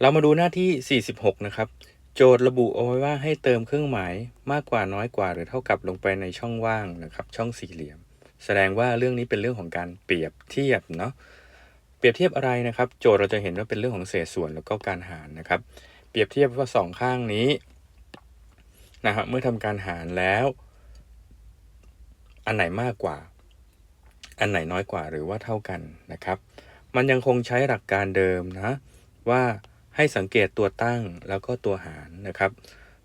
เรามาดูหน้าที่ 46 นะครับ โจทย์ระบุเอาไว้ว่าให้เติมเครื่องหมายมากกว่าน้อยกว่า หรือเท่ากับลงไปในช่องว่างนะครับ ช่องสี่เหลี่ยม แสดงว่าเรื่องนี้เป็นเรื่องของการเปรียบเทียบเนาะเปรียบเทียบอะไรนะครับ โจทย์เราจะเห็นว่าเป็นเรื่องของเศษส่วนแล้วก็การหารนะครับ เปรียบเทียบว่าสองข้างนี้นะครับเมื่อทำการหารแล้ว อันไหนมากกว่า อันไหนน้อยกว่าหรือว่าเท่ากันนะครับ มันยังคงใช้หลักการเดิมนะว่า ให้สังเกตตัวตั้งแล้วก็ตัวหารนะครับ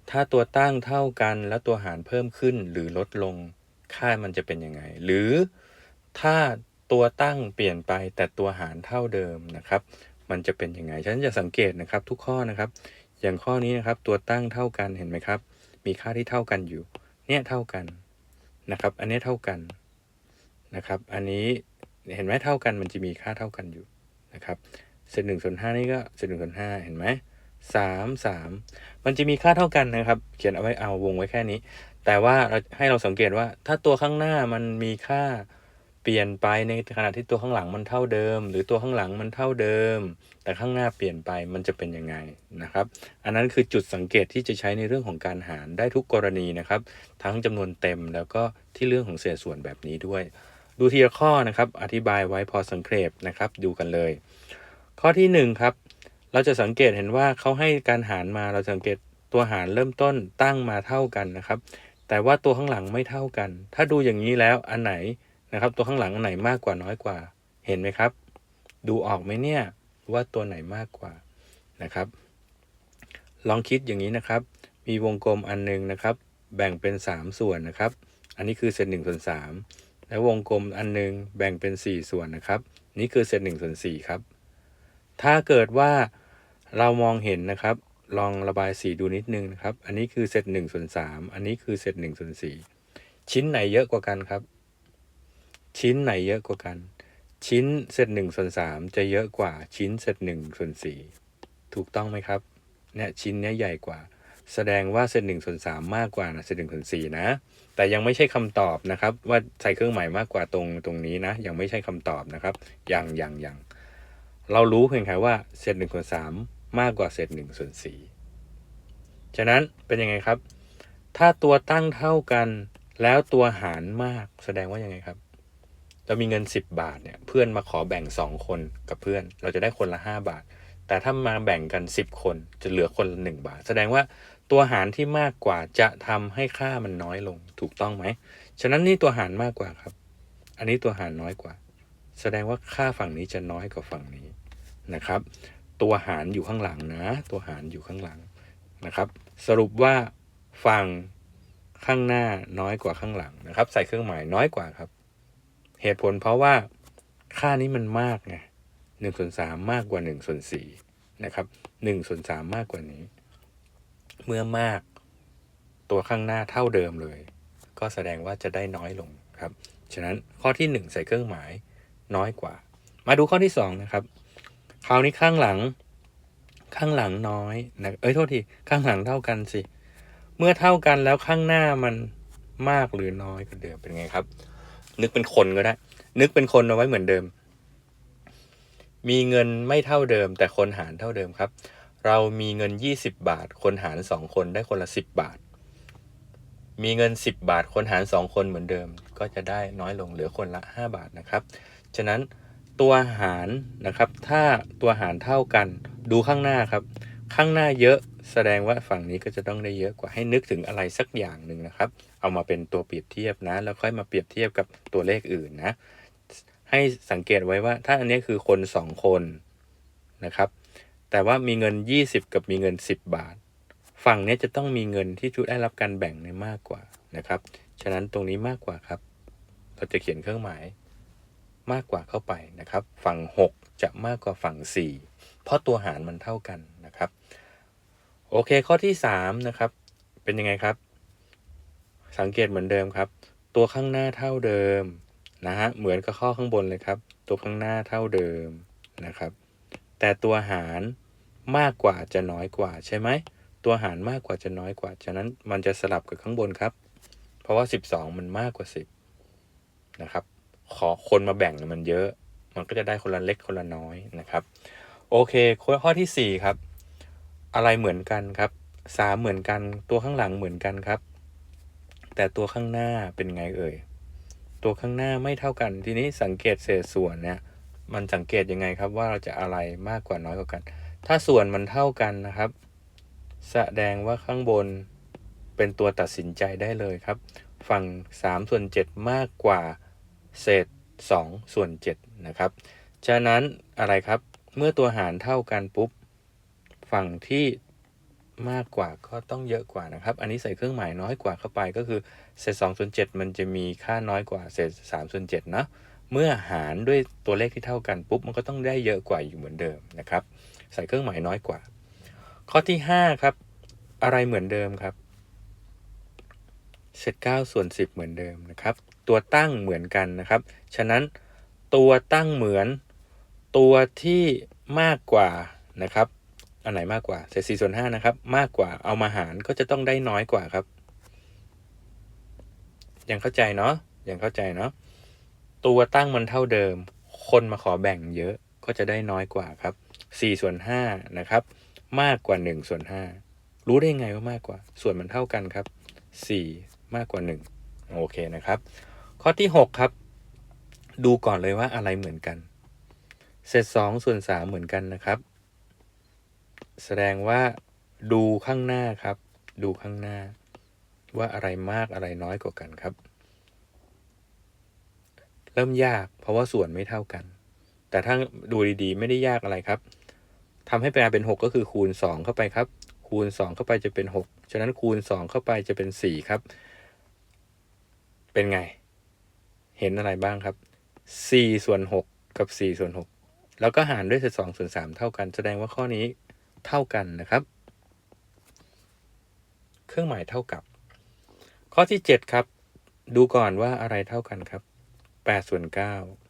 ถ้าตัวตั้งเท่ากันแล้วตัวหารเพิ่มขึ้นหรือลดลงค่ามันจะเป็นยังไง หรือถ้าตัวตั้งเปลี่ยนไปแต่ตัวหารเท่าเดิมนะครับ มันจะเป็นยังไงฉันจะสังเกตนะครับทุกข้อนะครับ อย่างข้อนี้นะครับตัวตั้งเท่ากันเห็นไหมครับ มีค่าที่เท่ากันอยู่เนี่ยเท่ากันนะครับ อันนี้เท่ากันนะครับ อันนี้เห็นไหมเท่ากันมันจะมีค่าเท่ากันอยู่นะครับ เศษหนึ่งส่วนห้านี่ก็เศษหนึ่งส่วนห้าเห็นไหมสามสามมันจะมีค่าเท่ากันนะครับ เขียนเอาไว้เอาวงไว้แค่นี้ แต่ว่าเราให้เราสังเกตว่า ถ้าตัวข้างหน้ามันมีค่าเปลี่ยนไปในขณะที่ตัวข้างหลังมันเท่าเดิม หรือตัวข้างหลังมันเท่าเดิม แต่ข้างหน้าเปลี่ยนไปมันจะเป็นยังไงนะครับ อันนั้นคือจุดสังเกตที่จะใช้ในเรื่องของการหารได้ทุกกรณีนะครับ ทั้งจำนวนเต็มแล้วก็ที่เรื่องของเศษส่วนแบบนี้ด้วย ดูทีละข้อนะครับ อธิบายไว้พอสังเกตนะครับ ดูกันเลย ข้อที่หนึ่งครับ เราจะสังเกตเห็นว่าเขาให้การหารมาเราสังเกตตัวหารเริ่มต้นตั้งมาเท่ากันนะครับ แต่ว่าตัวข้างหลังไม่เท่ากัน ถ้าดูอย่างนี้แล้วอันไหนนะครับ ตัวข้างหลังอันไหนมากกว่าน้อยกว่า เห็นไหมครับ ดูออกไหมเนี่ยว่าตัวไหนมากกว่านะครับ ลองคิดอย่างนี้นะครับ มีวงกลมอันหนึงนะครับ แบ่งเป็น 3 ส่วนนะครับ อันนี้คือเศษหนึ่งส่วนสามแล้ววงกลมอันหนึงแบ่งเป็น 4 ส่วนนะครับ นี่คือเศษหนึ่งส่วนสี่ครับ ถ้าเกิดว่าเรามองเห็นนะครับ ลองระบายสีดูนิดนึงนะครับ อันนี้คือเศษหนึ่งส่วนสามอันนี้คือเศษหนึ่งส่วนสี่ชิ้นไหนเยอะกว่ากันครับ ชิ้นไหนเยอะกว่ากัน ชิ้นเศษหนึ่งส่วนสามจะเยอะกว่าชิ้นเศษหนึ่งส่วนสี่ถูกต้องไหมครับเนี่ยชิ้นเนี้ยใหญ่กว่า แสดงว่าเศษหนึ่งส่วนสามมากกว่านะเศษหนึ่งส่วนสี่นะ แต่ยังไม่ใช่คำตอบนะครับ ว่าใส่เครื่องหมายมากกว่าตรงตรงนี้นะ ยังไม่ใช่คำตอบนะครับยังยังยัง เรารู้เพียงแค่ว่าเศษหนึ่งส่วนสามมากกว่าเศษหนึ่งส่วนสี่ฉะนั้นเป็นยังไงครับ ถ้าตัวตั้งเท่ากันแล้วตัวหารมากแสดงว่ายังไงครับ เรามีเงิน 10 บาทเนี่ยเพื่อนมาขอแบ่ง 2 คนกับเพื่อน เราจะได้คนละ 5 บาท แต่ถ้ามาแบ่งกัน 10 คนจะเหลือคนละ1บาท แสดงว่าตัวหารที่มากกว่าจะทำให้ค่ามันน้อยลงถูกต้องไหมฉะนั้นนี่ตัวหารมากกว่าครับ อันนี้ตัวหารน้อยกว่า แสดงว่าค่าฝั่งนี้จะน้อยกว่าฝั่งนี้ นะครับ ตัวหารอยู่ข้างหลังนะ ตัวหารอยู่ข้างหลังนะครับ สรุปว่าฝั่งข้างหน้าน้อยกว่าข้างหลังนะครับ ใส่เครื่องหมายน้อยกว่าครับ เหตุผลเพราะว่าค่านี้มันมากไงหนึ่งส่วนสามมากกว่าหนึ่งส่วนสี่นะครับหนึ่งส่วนสามมากกว่านี้ เมื่อมากตัวข้างหน้าเท่าเดิมเลย ก็แสดงว่าจะได้น้อยลงครับ ฉะนั้นข้อที่หนึ่งใส่เครื่องหมายน้อยกว่า มาดูข้อที่สองนะครับ คราวนี้ข้างหลัง ข้างหลังน้อยนะเอ้ยโทษทีข้างหลังเท่ากันสิ เมื่อเท่ากันแล้วข้างหน้ามันมากหรือน้อยกว่าเดิมเป็นไงครับ นึกเป็นคนก็ได้ นึกเป็นคนเอาไว้เหมือนเดิม มีเงินไม่เท่าเดิม แต่คนหารเท่าเดิมครับ เรามีเงิน 20 บาท คนหาร2คนได้คนละ 10 บาท มีเงิน 10 บาท คนหาร2คนเหมือนเดิม ก็จะได้น้อยลงเหลือคนละ 5 บาทนะครับ ฉะนั้น ตัวหารนะครับ ถ้าตัวหารเท่ากัน ดูข้างหน้าครับ ข้างหน้าเยอะแสดงว่าฝั่งนี้ก็จะต้องได้เยอะกว่าให้นึกถึงอะไรสักอย่างหนึ่งนะครับ เอามาเป็นตัวเปรียบเทียบนะ แล้วค่อยมาเปรียบเทียบกับตัวเลขอื่นนะ ให้สังเกตไว้ว่าถ้าอันนี้คือคนสองคนนะครับ แต่ว่ามีเงิน 20 กับมีเงิน 10 บาท ฝั่งนี้จะต้องมีเงินที่ชุได้รับการแบ่งเนี่ยมากกว่านะครับ ฉะนั้นตรงนี้มากกว่าครับ เราจะเขียนเครื่องหมาย มากกว่าเข้าไปนะครับ ฝั่ง 6 จะมากกว่าฝั่ง 4 เพราะตัวหารมันเท่ากันนะครับ โอเคข้อที่ 3 นะครับ เป็นยังไงครับ สังเกตเหมือนเดิมครับ ตัวข้างหน้าเท่าเดิมนะฮะเหมือนกับข้อข้างบนเลยครับ ตัวข้างหน้าเท่าเดิมนะครับ แต่ตัวหารมากกว่าจะน้อยกว่าใช่ไหมตัวหารมากกว่าจะน้อยกว่า ฉะนั้นมันจะสลับกับข้างบนครับ เพราะว่า 12 มันมากกว่า 10 นะครับ ขอคนมาแบ่งมันเยอะ มันก็จะได้คนละเล็กคนละน้อยนะครับ โอเคข้อที่ 4 ครับ อะไรเหมือนกันครับสามเหมือนกันตัวข้างหลังเหมือนกันครับ แต่ตัวข้างหน้าเป็นไงเอ่ยตัวข้างหน้าไม่เท่ากัน ทีนี้สังเกตเศษส่วนเนี่ยมันสังเกตยังไงครับว่าเราจะอะไรมากกว่าน้อยกว่ากัน ถ้าส่วนมันเท่ากันนะครับ แสดงว่าข้างบนเป็นตัวตัดสินใจได้เลยครับ ฝั่ง3ส่วน7มากกว่า เศษ 2 ส่วน7นะครับ ฉะนั้นอะไรครับ เมื่อตัวหารเท่ากันปุ๊บ ฝั่งที่มากกว่าก็ต้องเยอะกว่านะครับ อันนี้ใส่เครื่องหมายน้อยกว่าเข้าไปก็คือเศษ2ส่วน7มันจะมีค่าน้อยกว่าเศษ3ส่วน7เนาะ เมื่อหารด้วยตัวเลขที่เท่ากันปุ๊บมันก็ต้องได้เยอะกว่าอยู่เหมือนเดิมนะครับ ใส่เครื่องหมายน้อยกว่า ข้อที่5ครับ อะไรเหมือนเดิมครับเศษ9ส่วน10 เหมือนเดิมนะครับ ตัวตั้งเหมือนกันนะครับ ฉะนั้นตัวตั้งเหมือนตัวที่มากกว่านะครับ อันไหนมากกว่าเศษ4ส่วน5นะครับ มากกว่าเอามาหารก็จะต้องได้น้อยกว่าครับ ยังเข้าใจเนาะยังเข้าใจเนาะตัวตั้งมันเท่าเดิม คนมาขอแบ่งเยอะก็จะได้น้อยกว่าครับ4ส่วน5นะครับ มากกว่า1ส่วน5รู้ได้ไงว่ามากกว่า ส่วนมันเท่ากันครับ4มากกว่า1โอเคนะครับ ข้อที่ 6 ครับ ดูก่อนเลยว่าอะไรเหมือนกัน เศษ2ส่วน3เหมือนกันนะครับ แสดงว่า ดูข้างหน้าครับ ดูข้างหน้า ว่าอะไรมากอะไรน้อยกว่ากันครับ เริ่มยากเพราะว่าส่วนไม่เท่ากัน แต่ถ้าดูดีๆ ไม่ได้ยากอะไรครับทำให้เป็นเป็น 6 ก็คือคูณ 2 เข้าไปครับ คูณ 2 เข้าไปจะเป็น 6 ฉะนั้นคูณ 2 เข้าไปจะเป็น 4 ครับ เป็นไง เห็นอะไรบ้างครับ4ส่วน6กับ4ส่วน6แล้วก็หารด้วยเศษ2ส่วน3เท่ากัน แสดงว่าข้อนี้เท่ากันนะครับ เครื่องหมายเท่ากับ ข้อที่ 7 ครับ ดูก่อนว่าอะไรเท่ากันครับ8ส่วน9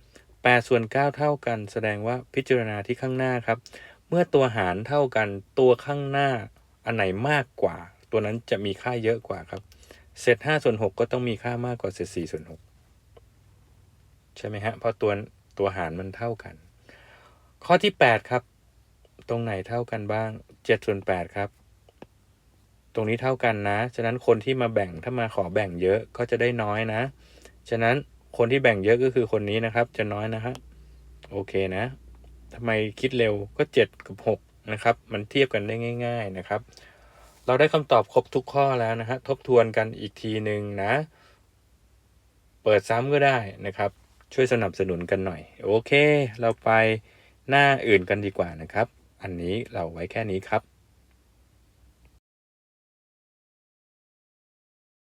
8ส่วน9เท่ากัน แสดงว่าพิจารณาที่ข้างหน้าครับ เมื่อตัวหารเท่ากันตัวข้างหน้าอันไหนมากกว่า ตัวนั้นจะมีค่าเยอะกว่าครับ เศษ5ส่วน6ก็ต้องมีค่ามากกว่าเศษ4ส่วน6 ใช่ไหมฮะ เพราะตัวตัวหารมันเท่ากัน ข้อที่ 8 ครับ ตรงไหนเท่ากันบ้าง7ส่วน8ครับ ตรงนี้เท่ากันนะ ฉะนั้นคนที่มาแบ่งถ้ามาขอแบ่งเยอะก็จะได้น้อยนะ ฉะนั้นคนที่แบ่งเยอะก็คือคนนี้นะครับ จะน้อยนะครับโอเคนะทำไมคิดเร็วก็ 7 กับ 6 นะครับ มันเทียบกันได้ง่าย ๆนะครับ เราได้คำตอบครบทุกข้อแล้วนะฮะทบทวนกันอีกทีหนึ่งนะ เปิดซ้ำก็ได้นะครับ ช่วยสนับสนุนกันหน่อย โอเค เราไปหน้าอื่นกันดีกว่านะครับ อันนี้เราไว้แค่นี้ครับ